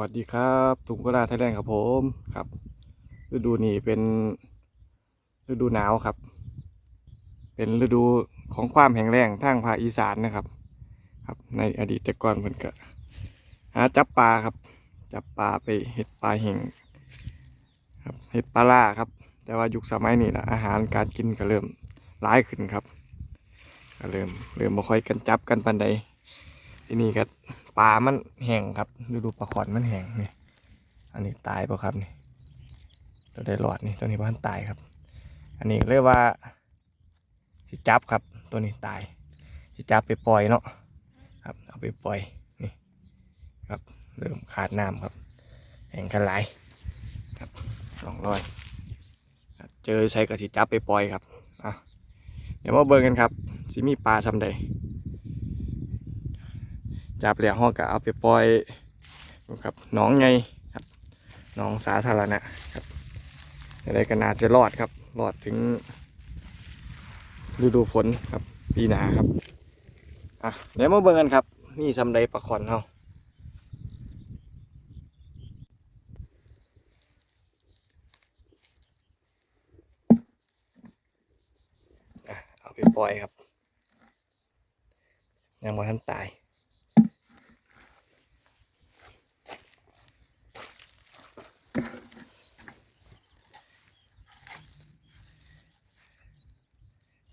วัสดีครับถุงกระดาไทยแลนด์ครับผมครับฤดูนี้เป็นฤดูหนาวครับ เป็นฤดูของความแห้งแล้งทางภาคอีสานนะครับ ครับในอดีตแต่ก่อนเพิ่นก็หาจับปลาครับ จับปลาไปเห็ดปลาแห้งครับเห็ดปลาล่าครับ แต่ว่ายุคสมัยนี้นะอาหารการกินก็เริ่มร้ายขึ้นครับก็เริ่มเริ่มมาค่อยกันจับกันปันใด ที่นี่ก็ปลามันแห้งครับ ดูดูปลาขอนมันแห้งนี่ อันนี้ตายเปล่าครับนี่ตัวได้หลอดนี่ตัวนี้มันตายครับ อันนี้เรียกว่าสิจับครับ ตัวนี้ตายสิจับไปปล่อยเนาะครับ เอาไปปล่อยนี่ครับเริ่มขาดน้ำครับแห้งกันหลายครับสองร้อยเจอใช้กับสิจับไปปล่อยครับอะเดี๋ยวมาเบิ่งกันครับสิมีปลาซำใด จับเหลี่ยห้องก็เอาไปปล่อยครับน้องไงครับน้องสาธารณะครับอะไรก็น่าจะรอดครับรอดถึงฤดูฝนครับปีหนาครับอะเดี๋ยวมาเบิ่งกันครับนี่สำใดปลาขอนเฮาอะเอาไปปล่อยครับยังบ่ทันตาย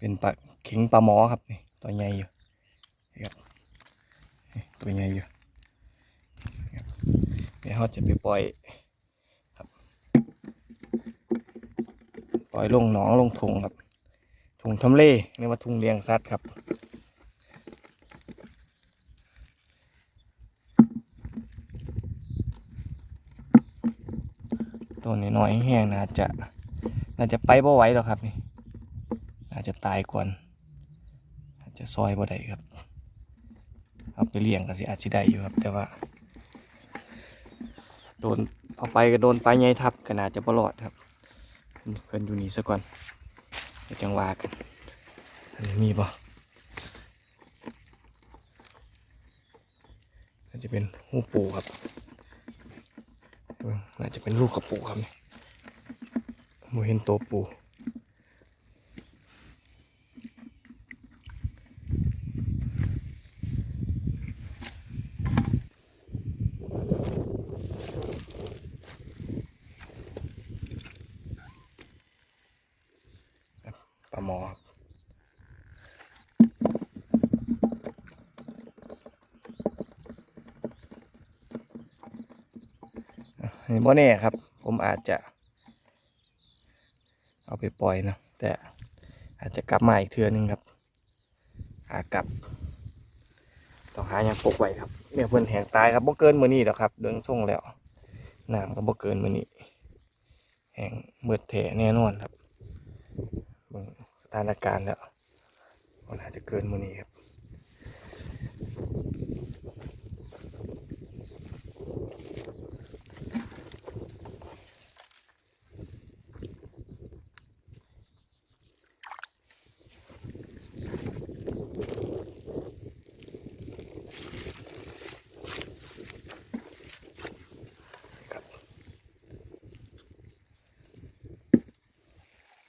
เป็นปลาเข็งปลาหมอครับนี่ตัวใหญ่อยู่ครับตัวใหญ่อยู่เดี๋ยวเราจะไปปล่อยครับปล่อยลงหนองลงถุงครับถุงทำเลเรียกว่าถุงเลี้ยงสัตว์ครับตัวนี้น้อยแห้งน่าจะน่าจะไปบ่ไหวหรอกครับนี่ จจะตายก่อนอาจจะซอยบ่ได้ครับ เอาไปเลี้ยงก็สิอาจจะได้อยู่ครับ แต่ว่า โดนเอาไปก็โดนไปลาใหญ่ทับก็น่าจะบ่รอดครับเพิ่นอยู่นี่ซะก่อนเดี๋ยวจังวากันอันนี้มีบ่น่าจะเป็นหูปูครับออน่าจะเป็นลูกกระปูครับนี่บ่เห็นตัวปูลาหมอครับอะนี่ บ่แน่ครับ ผมอาจจะ เอาไปปล่อยนะ แต่อาจจะกลับมาอีกเทือนึงครับ หากลับต้องหาอย่างปกไว้ครับเนี่ยเพิ่นแหงตายครับบ่เกินมือนี้หรอกครับ เดินส่งแล้วน้ำก็บ่เกินมือนี้แหงเบิดแถแน่นอนครับสถานการณ์แล้วมันอาจจะเกินมือนี้ครับ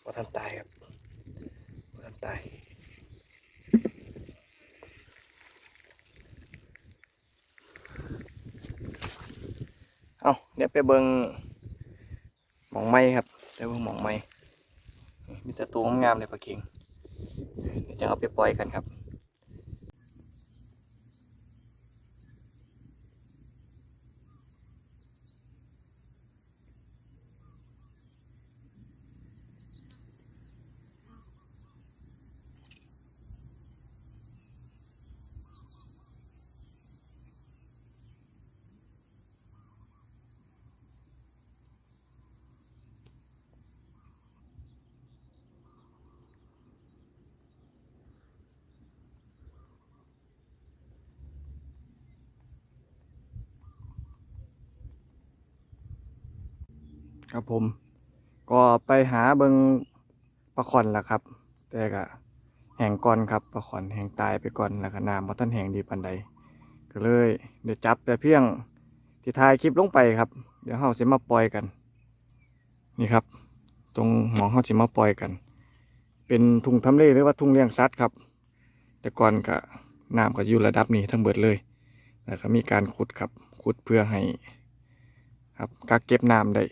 ว่าท่านตายครับว่าท่านตาย เอาเดี๋ยวไปเบิงหมองไม้ครับไปเบิงหมองไม้มีแต่ตัวงามเลยปลาเข็งเดี๋ยวจะเอาไปปล่อยกันครับ ครับผม ก็ไปหาเบิงปลาขอนแหละครับ แต่ก็แห้งก่อนครับปลาขอนแห้งตายไปก่อนแล้วก็น้ำเพราท่านแห้งดีปันใดก็เลยเดี๋ยวจับแต่เพียงที่ถ่ายคลิปลงไปครับ เดี๋ยวเฮาสิมาปล่อยกัน นี่ครับ ตรงหมองเฮาสิมาปล่อยกัน เป็นทุ่งทำเลหรือว่าทุ่งเลี้ยงสัตว์ครับ แต่ก่อนก็น้ำก็อยู่ระดับนี้ทั้งเบิดเลยแล้วก็มีการขุดครับขุดเพื่อให้ ครับกักเก็บน้ำได้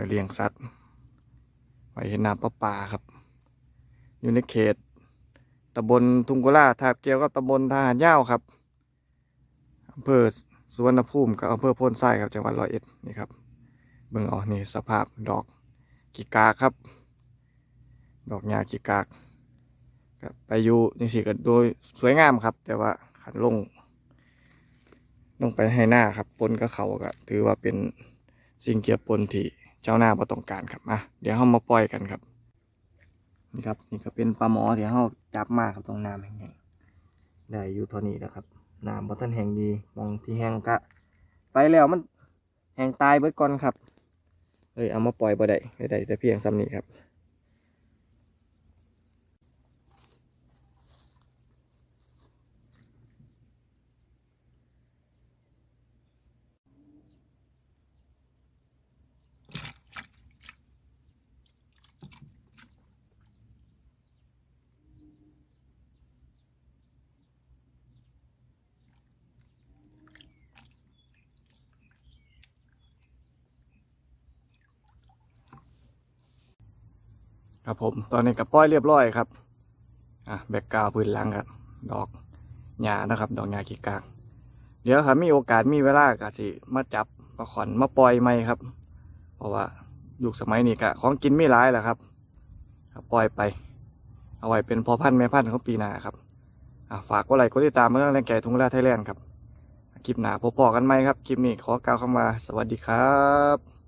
ว้เลี้ยงสัตว์ ไว้เห็นน้ำประปาครับ อยู่ในเขตตำบลทุ่งกุลาทาบเกียวกับตำบลทหารย่าวครับอำเภอสุวรรณภูมิกับอำเภอโพนไส้ครับจังหวัดร้อยเอ็ดนี่ครับเบิ่งออกนี่สภาพดอกกิกาครับ ดอกหญ้ากิกากก็ไปอยู่จังสี่ก็โดยสวยงามครับ แต่ว่าขันลงลงไปให้หน้าครับปนกับเขาก็ถือว่าเป็นสิ่งเกี่ยวปนที่ เจ้าหน้าบ่ต้องการครับมาเดี๋ยวเรามาปล่อยกันครับ นี่ครับ นี่ก็เป็นปลาหมอที่เราจับมาครับตรงน้ำแห้งๆได้อยู่เท่านี้แล้วครับน้ำบ่ทันแห้งดีมองที่แห้งกะ ไปแล้วมันแห้งตายเบิดก่อนครับเอ้ยเอามาปล่อยบ่ได้ได้แต่เพียงซ้ำนี้ครับ ครับผมตอนนี้ก็ปล่อยเรียบร้อยครับอะแบกกาวพื้นหลังครับ ดอกหญ้านะครับ ดอกหญ้ากีกาง เดี๋ยวครับมีโอกาสมีเวลาก็สิมาจับมาขอนมาปล่อยไหมครับ เพราะว่ายุคสมัยนี้ก็ของกินไม่ร้ายแหละครับปล่อยไปเอาไว้เป็นพอพันธุ์แม่พันธุ์ของปีหน้าครับอะฝากกดไลค์กดติดตามเมื่องแรงแก่ทุ่งลาไทยแลนด์ครับ คลิปหน้าพบพอกันไหมครับ คลิปนี้ขอกล่าวคำว่าสวัสดีครับ